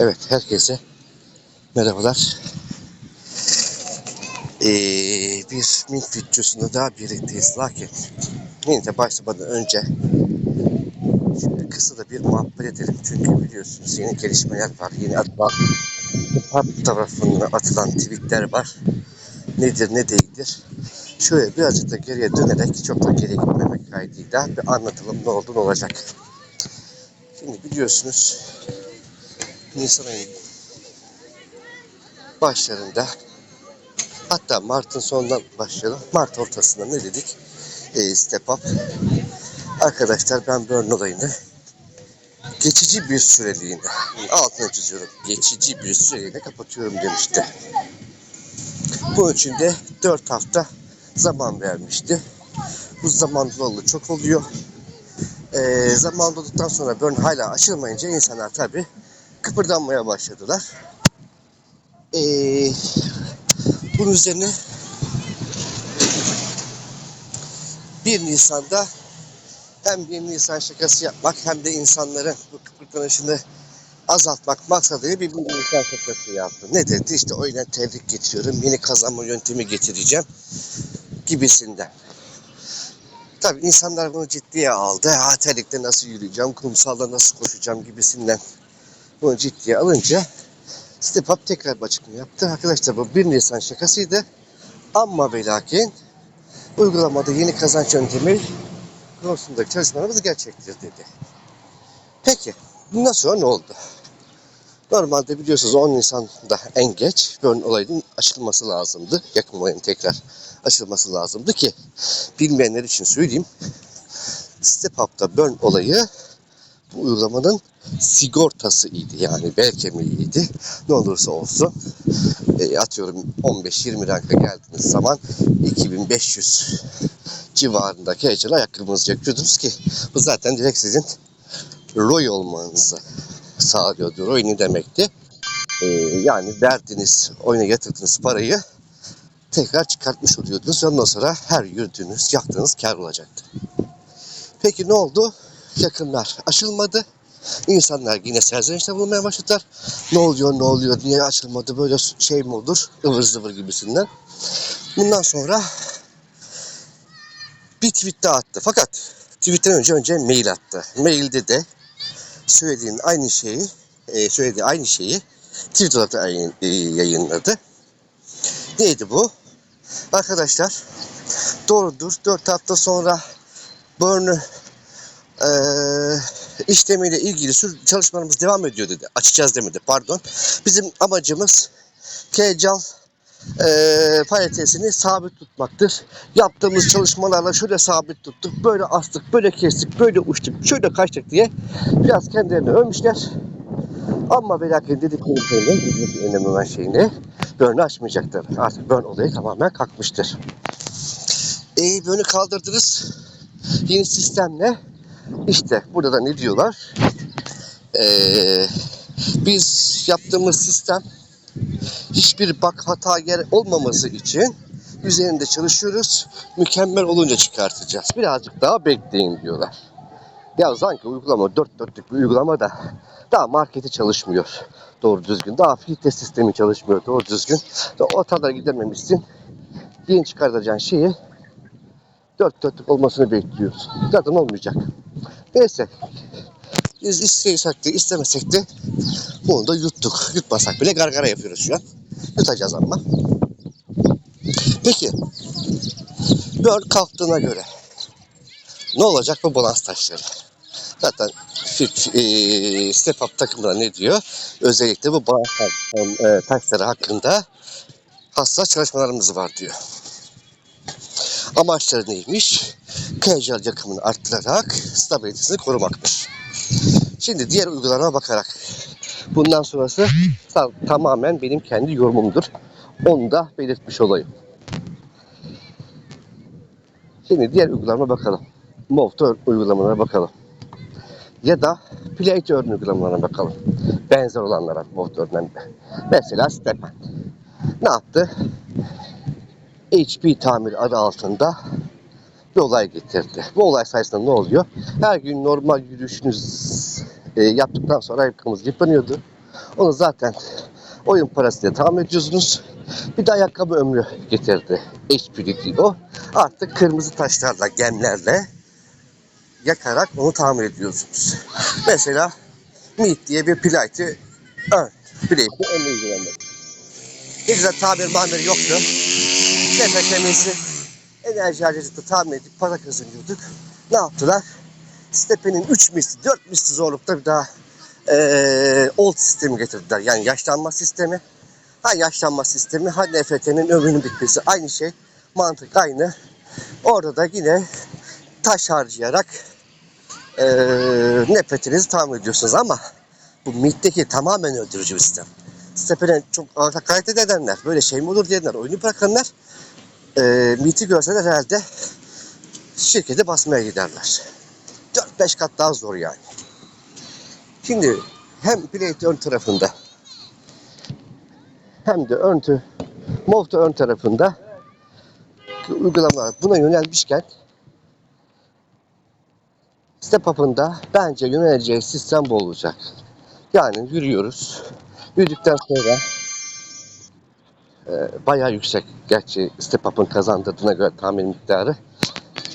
Evet, herkese merhabalar. Ee, bir mint videosunda daha birlikteyiz. Lakin minte başlamadan önce şöyle kısa da bir muhabbet edelim. Çünkü biliyorsunuz yeni gelişmeler var. Yeni atılan PUBG tarafından atılan tweetler var. Nedir ne değildir. Şöyle birazcık da geriye dönerek çok da geriye gitmemek kaydıyla bir anlatalım ne oldu olacak. Şimdi biliyorsunuz Nisan ayının başlarında hatta Mart'ın sonundan başlayalım. Mart ortasında ne dedik? E, step up. Arkadaşlar ben olayını geçici bir süreliğine altına çiziyorum. Geçici bir süreliğine kapatıyorum demişti. Bunun için de 4 hafta zaman vermişti. Bu zaman dolalı çok oluyor. E, zaman dolduktan sonra burn hala açılmayınca insanlar tabi kıpırdanmaya başladılar. Ee, bunun üzerine 1 Nisan'da hem 1 Nisan şakası yapmak hem de insanların bu kıpırdanışını azaltmak maksadıyla bir 1 Nisan şakası yaptım. Ne dedi? İşte oyuna tebrik getiriyorum. Yeni kazanma yöntemi getireceğim gibisinden. Tabii insanlar bunu ciddiye aldı. Ha terlikte nasıl yürüyeceğim, kumsalda nasıl koşacağım gibisinden bunu ciddiye alınca Step Up tekrar bir açıklama yaptı. Arkadaşlar bu 1 Nisan şakasıydı. Ama ve lakin uygulamada yeni kazanç yöntemi konusundaki çalışmalarımızı gerçekleştirdi. Peki bundan sonra ne oldu? Normalde biliyorsunuz 10 Nisan'da en geç Burn olayının açılması lazımdı. Yakın olayın tekrar açılması lazımdı ki bilmeyenler için söyleyeyim. Step Up'ta Burn olayı bu uygulamanın sigortası idi yani bel kemiğiydi. Ne olursa olsun e, atıyorum 15-20 ranka geldiğiniz zaman 2500 civarındaki ecel ayakkabınızı yakıyordunuz ki bu zaten direkt sizin Roy olmanızı sağlıyordu. Roy ne demekti? E, yani verdiğiniz oyuna yatırdığınız parayı tekrar çıkartmış oluyordunuz. Ondan sonra her yürüdüğünüz, yaktığınız kar olacaktı. Peki ne oldu? Yakınlar aşılmadı. İnsanlar yine serzenişte bulunmaya başladılar. Ne oluyor ne oluyor niye açılmadı böyle şey mi olur ıvır zıvır gibisinden. Bundan sonra bir tweet daha attı. Fakat tweetten önce önce mail attı. Mailde de söylediğin aynı şeyi e, söylediği aynı şeyi tweet olarak da e, yayınladı. Neydi bu? Arkadaşlar doğrudur 4 hafta sonra Burn'u eee işlemiyle ilgili çalışmalarımız devam ediyor dedi. Açacağız demedi pardon. Bizim amacımız Kecal eee paritesini sabit tutmaktır. Yaptığımız çalışmalarla şöyle sabit tuttuk, böyle astık, böyle kestik, böyle uçtuk, şöyle kaçtık diye biraz kendilerini övmüşler. Ama ve lakin dedikleri şeyle, dedikleri önemli olan şey ne? Burn'u açmayacaklar. Artık burn olayı tamamen kalkmıştır. E, burn'u kaldırdınız. Yeni sistemle işte burada da ne diyorlar? Ee, biz yaptığımız sistem hiçbir bak hata yer olmaması için üzerinde çalışıyoruz. Mükemmel olunca çıkartacağız. Birazcık daha bekleyin diyorlar. Ya sanki uygulama dört dörtlük bir uygulama da daha marketi çalışmıyor doğru düzgün. Daha filtre sistemi çalışmıyor doğru düzgün. O kadar gidememişsin. Yeni çıkartacağın şeyi dört dörtlük olmasını bekliyoruz. Zaten olmayacak. Neyse. Biz istesek de istemesek de bunu da yuttuk. Yutmasak bile gargara yapıyoruz şu an. Yutacağız ama. Peki. Burn kalktığına göre ne olacak bu balans taşları? Zaten fit- eee, Step Up takımda ne diyor? Özellikle bu balans e, taşları hakkında hassas çalışmalarımız var diyor. Amaçları neymiş? Casual yakımını arttırarak stabilitesini korumakmış. Şimdi diğer uygulamaya bakarak bundan sonrası ta- tamamen benim kendi yorumumdur. Onu da belirtmiş olayım. Şimdi diğer uygulamaya bakalım. Movtor uygulamalarına bakalım. Ya da Play to Earn uygulamalarına bakalım. Benzer olanlara Movtor'dan da. Mesela Stepan. Ne yaptı? HP tamir adı altında bir olay getirdi. Bu olay sayesinde ne oluyor? Her gün normal yürüyüşünüz e, yaptıktan sonra ayakkabımız yıpranıyordu. Onu zaten oyun parasıyla tamir ediyorsunuz. Bir de ayakkabı ömrü getirdi. HP'lik o. Artık kırmızı taşlarla, gemlerle yakarak onu tamir ediyorsunuz. Mesela Meet diye bir playt'i ön. Playt'i önüne ilgilenmek. Ne güzel tamir mamir yoktu. Temizli. Enerji harcacıkla tamir edip para kazanıyorduk. Ne yaptılar? Stepe'nin 3 misli, 4 misli zorlukta bir daha eee old sistemi getirdiler. Yani yaşlanma sistemi. Ha yaşlanma sistemi, ha NFT'nin ömrünün bitmesi. Aynı şey. Mantık aynı. Orada da yine taş harcayarak eee nefretinizi tamir ediyorsunuz ama bu MIT'teki tamamen öldürücü bir sistem. Stepe'den çok hakaret edenler, böyle şey mi olur diyenler, oyunu bırakanlar eee MIT'i görseler herhalde şirkete basmaya giderler. 4-5 kat daha zor yani. Şimdi hem plate ön tarafında hem de ön Mofta ön tarafında uygulamalar buna yönelmişken Step Up'ın da bence yöneleceği sistem bu olacak. Yani yürüyoruz. Yürüdükten sonra e, bayağı yüksek. Gerçi Step Up'ın kazandırdığına göre tamir miktarı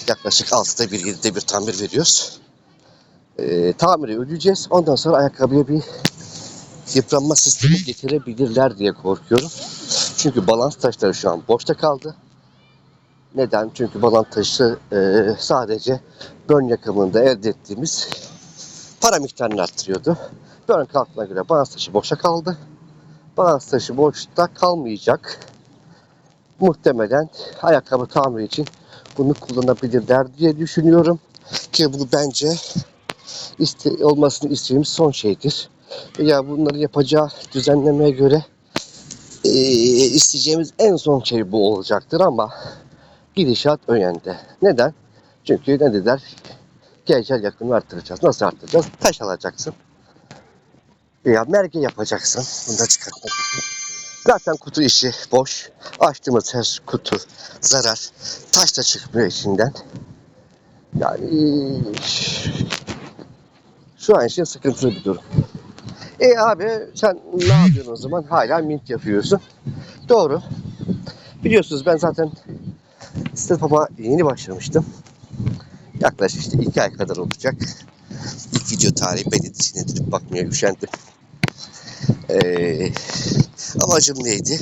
yaklaşık 6'da bir, 7'de bir tamir veriyoruz. E, tamiri ödeyeceğiz. Ondan sonra ayakkabıya bir yıpranma sistemi getirebilirler diye korkuyorum. Çünkü balans taşları şu an boşta kaldı. Neden? Çünkü balans taşı e, sadece burn yakımında elde ettiğimiz para miktarını arttırıyordu. Burn kalktığına göre balans taşı boşa kaldı. Balans taşı boşta kalmayacak. Muhtemelen ayakkabı tamiri için bunu kullanabilirler diye düşünüyorum. Ki bu bence iste, olmasını istediğimiz son şeydir. Ya bunları yapacağı düzenlemeye göre eee, isteyeceğimiz en son şey bu olacaktır ama gidişat yönde. Neden? Çünkü ne dediler? Gecel yakını arttıracağız. Nasıl arttıracağız? Taş alacaksın. Veya merge yapacaksın. Bunu da çıkartmak. Zaten kutu işi boş. Açtığımız her kutu zarar. Taş da çıkmıyor içinden. Yani şu an için sıkıntılı bir durum. E abi sen ne yapıyorsun o zaman? Hala mint yapıyorsun. Doğru. Biliyorsunuz ben zaten Stepup'a yeni başlamıştım. Yaklaşık işte iki ay kadar olacak. Video tarihi beni sinirlendirip bakmaya üşendim. Ee, amacım neydi?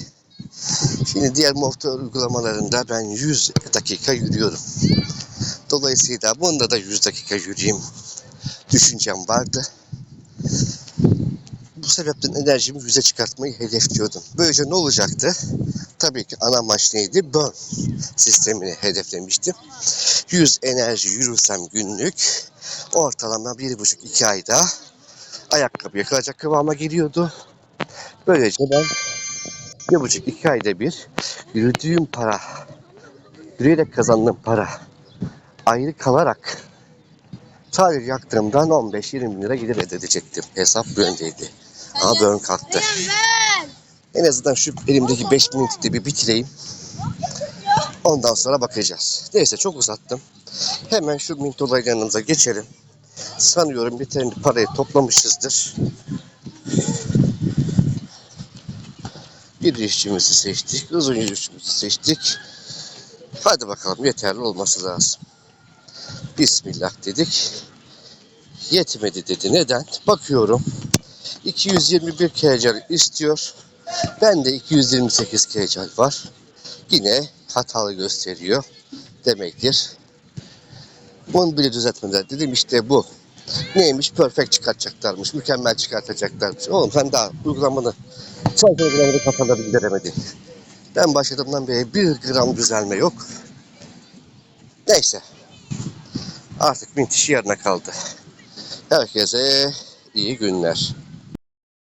Şimdi diğer motor uygulamalarında ben 100 dakika yürüyorum. Dolayısıyla bunda da 100 dakika yürüyeyim düşüncem vardı. Bu sebepten enerjimi yüze çıkartmayı hedefliyordum. Böylece ne olacaktı? Tabii ki ana amaç neydi? Burn sistemini hedeflemiştim. 100 enerji yürürsem günlük ortalama 1,5-2 ayda ayakkabıya kalacak kıvama geliyordu. Böylece ben 1,5-2 ayda bir yürüdüğüm para, yürüyerek kazandığım para ayrı kalarak sadece yaktığımdan 15-20 bin lira gelir elde edecektim. Hesap bu yöndeydi. Ama burn kalktı. En azından şu elimdeki 5 minutı bir bitireyim. Ondan sonra bakacağız. Neyse çok uzattım. Hemen şu mint olaylarımıza geçelim. Sanıyorum yeterince parayı toplamışızdır. İşçimizi seçtik. Uzun yürüyüşümüzü seçtik. Hadi bakalım yeterli olması lazım. Bismillah dedik. Yetmedi dedi. Neden? Bakıyorum. 221 kcal istiyor. Ben de 228 kcal var. Yine hatalı gösteriyor demektir. Bunu bile düzeltmediler. Dedim işte bu. Neymiş? Perfect çıkartacaklarmış. Mükemmel çıkartacaklarmış. Oğlum sen daha uygulamanı son uygulamanı kafanda bildiremedin. Ben başladığımdan beri bir gram düzelme yok. Neyse. Artık mint işi yarına kaldı. Herkese iyi günler.